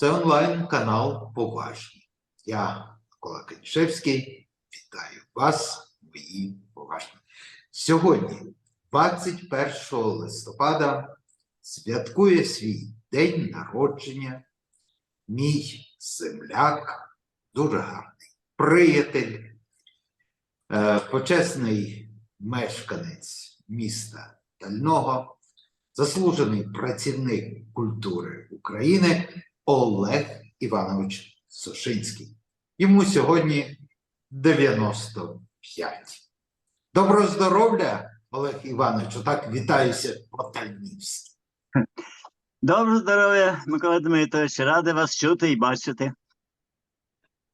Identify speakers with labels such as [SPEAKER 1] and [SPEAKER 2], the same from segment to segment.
[SPEAKER 1] Це онлайн-канал Поважні. Я, Микола Канішевський, вітаю вас, мої поважні. Сьогодні, 21 листопада, святкує свій день народження мій земляк, дуже гарний приятель, е, почесний мешканець міста Дального, заслужений працівник культури України Олег Іванович Сушинський. Йому сьогодні 95. Доброго здоров'я, Олег Іванович. Так вітаюся по-тальнівськи.
[SPEAKER 2] Доброго здоров'я, Микола Дмитрович, радий вас чути і бачити.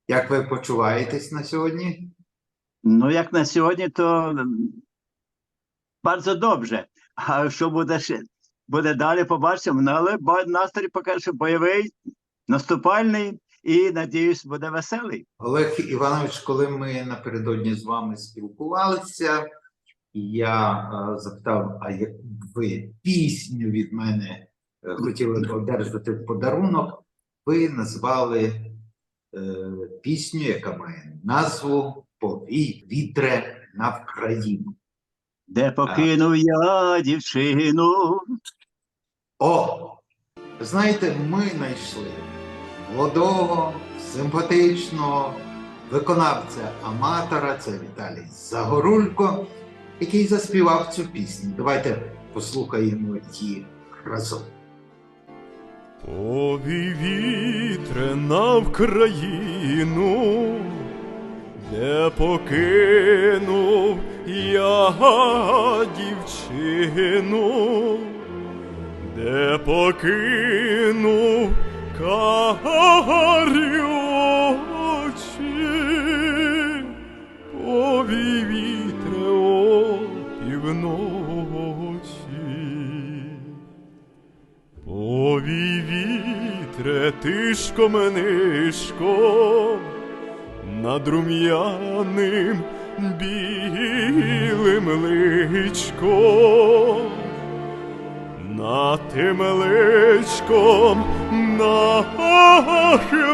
[SPEAKER 1] Як ви почуваєтесь на сьогодні?
[SPEAKER 2] Ну, як на сьогодні, то м, добре. А що буде ще буде далі, побачимо. Ну, але настрій поки що бойовий, наступальний і, надіюсь, буде веселий.
[SPEAKER 1] Олег Іванович, коли ми напередодні з вами спілкувалися, я е, запитав, а як ви пісню від мене е, хотіли одержати в подарунок, ви назвали е, пісню, яка має назву Повій вітре на Вкраїну.
[SPEAKER 2] Де покинув я дівчину.
[SPEAKER 1] О! Знаєте, ми знайшли молодого, симпатичного виконавця аматора, це Віталій Загорулько, який заспівав цю пісню. Давайте послухаємо її разом.
[SPEAKER 3] Повій вітре на Вкраїну, де покинув я дівчину, де покинув карі очі, повій вітре о півночі. Повій вітре над рум'яним білим личком, над тим личком нахилися,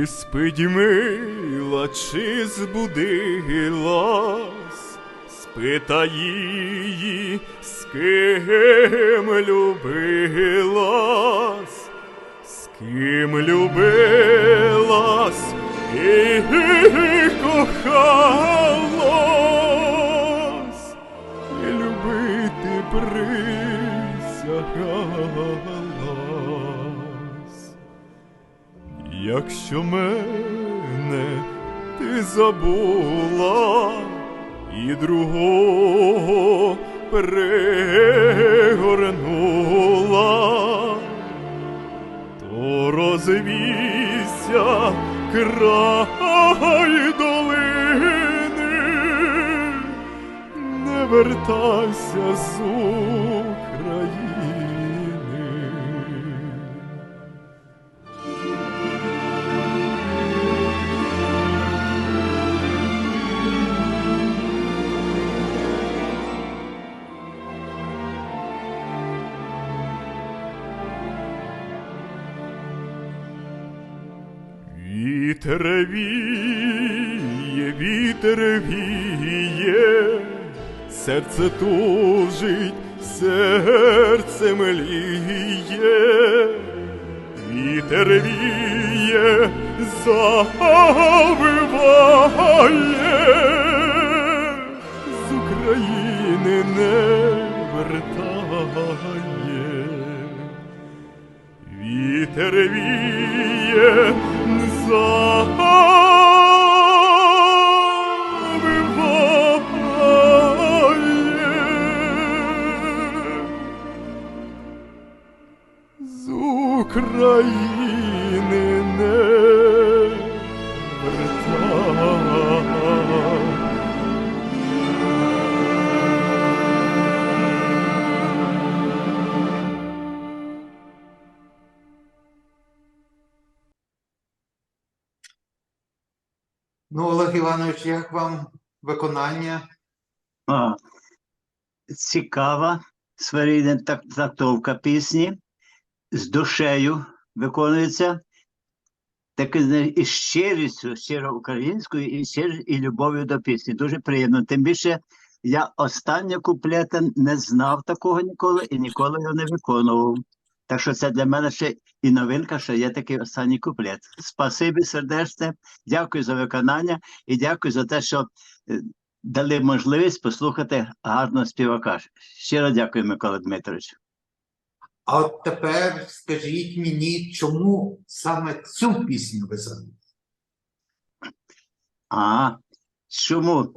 [SPEAKER 3] Чи спить мила, чи збудилась, спитай її, з ким любилась, з ким любилась? І кохалась, і любити присягалась. Якщо мене ти забула і другого перегорнула, то розвійся край долини, не вертайся з України. Вітер віє, вітер віє, серце тужить, серце мліє, вітер віє, завиває, з України не вертає. Вітер віє. З України
[SPEAKER 1] Ну, Олег Іванович, як вам виконання?
[SPEAKER 2] А, цікава своєрідна так- трактовка пісні, з душею виконується, так і щирістю, щиро українською, і щир, і любов'ю до пісні. Дуже приємно. Тим більше я останнє куплета не знав такого ніколи і ніколи його не виконував. Так що це для мене ще і новинка, що є такий останній куплет. Спасибі сердечне, дякую за виконання і дякую за те, що е, дали можливість послухати гарного співака. Щиро дякую, Микола Дмитрович.
[SPEAKER 1] А от тепер скажіть мені, чому саме цю пісню ви зробили?
[SPEAKER 2] А чому?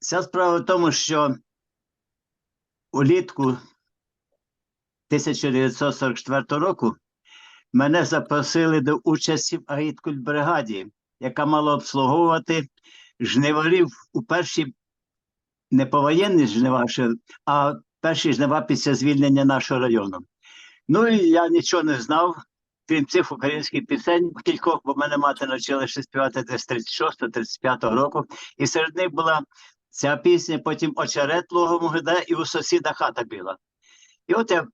[SPEAKER 2] Ця справа в тому, що улітку 1944 року мене запросили до участі в агіткульбригаді, яка мала обслуговувати жниварів у перші не повоєнні жнива, а перші жнива після звільнення нашого району. Ну і я нічого не знав, крім цих українських пісень, кількох, бо мене мати навчила ще співати десь 36-35 року. І серед них була ця пісня, потім очерет лугому гиде, і у сусіда хата біла. І от я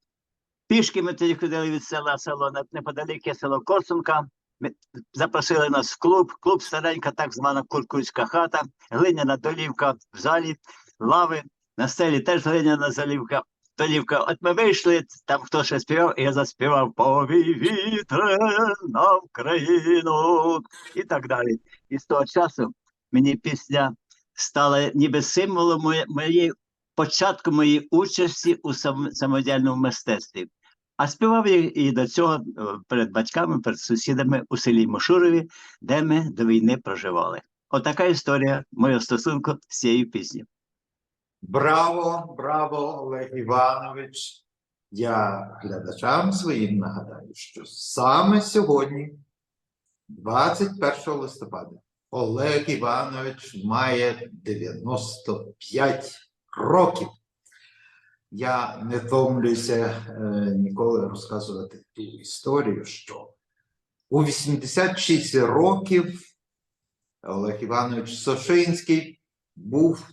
[SPEAKER 2] пішки ми тоді ходили від села село неподалік є село Корсунка. Ми запросили нас в клуб. Клуб старенька, так звана куркульська хата, глиняна долівка в залі, лави, на стелі теж глиняна залівка. Долівка. От ми вийшли, там хто ще співав, і я заспівав Повій вітре на Україну і так далі. І з того часу мені пісня стала ніби символом моєї початку моєї участі у сам, самодіяльному мистецтві. А співав я і до цього е, перед батьками, перед сусідами у селі Мошурові, де ми до війни проживали. Отака історія моєго стосунку з цією піснею.
[SPEAKER 1] Браво, браво, Олег Іванович. Я глядачам своїм нагадаю, що саме сьогодні, 21 листопада, Олег Іванович має 95 років. Я не втомлююся е, ніколи розказувати ту історію, що у 86 років Олег Іванович Сошинський був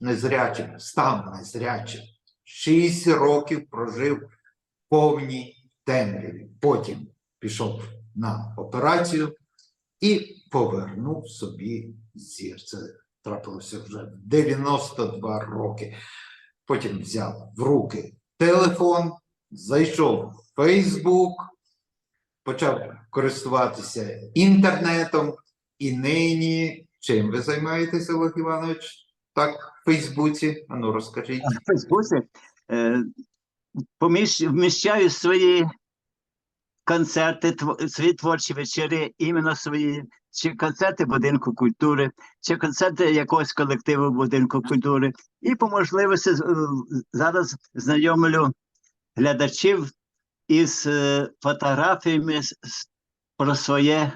[SPEAKER 1] незрячим, став незрячим. Шість років прожив в повній темряві. Потім пішов на операцію і повернув собі зір. Це трапилося вже 92 роки. Потім взяв в руки телефон, зайшов в Фейсбук, почав користуватися інтернетом. І нині чим ви займаєтеся, Олег Іванович? Так, в Фейсбуці? Ану, розкажіть.
[SPEAKER 2] в Фейсбуці е, поміщ, вміщаю свої концерти, свої творчі вечори, іменно свої, чи концерти будинку культури, чи концерти якогось колективу будинку культури. І по можливості е, зараз знайомлю глядачів із е, фотографіями про своє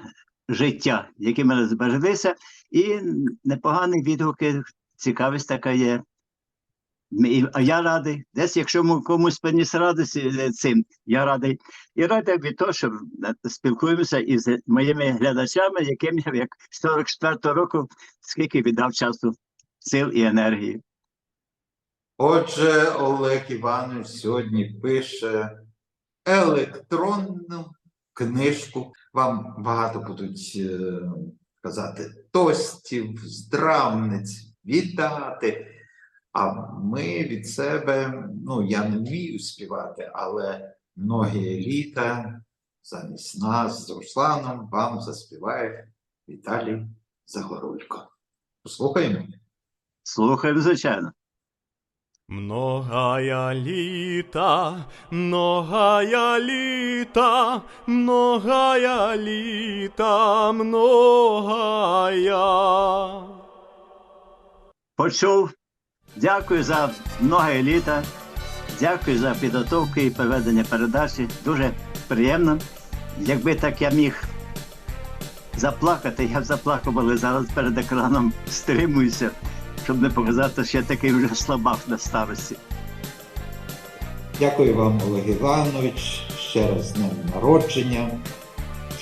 [SPEAKER 2] життя, які мене збереглися, і непогані відгуки, цікавість така є. А я радий. Десь, якщо комусь приніс радість е, цим, я радий. І радий від того, що е, спілкуємося із моїми глядачами, яким я як з 44-го року, скільки віддав часу, сил і енергії.
[SPEAKER 1] Отже, Олег Іванович сьогодні пише електронну книжку. Вам багато будуть е, казати тостів, здравниць, вітати. А ми від себе, ну я не вмію співати, але многі літа замість нас з Русланом вам заспіває Віталій Загорулько. Послухаємо.
[SPEAKER 2] Слухаємо, звичайно.
[SPEAKER 3] Многая літа, многая літа, многая літа, многая.
[SPEAKER 2] Почув. Дякую за много літа. Дякую за підготовку і проведення передачі. Дуже приємно. Якби так я міг заплакати, я б заплакав, але зараз перед екраном стримуюся, щоб не показати, що я такий вже слабак на старості.
[SPEAKER 1] Дякую вам, Олег Іванович, ще раз з днем народження.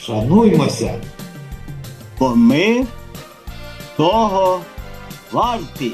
[SPEAKER 1] Шануймося!
[SPEAKER 2] Бо ми того вартий.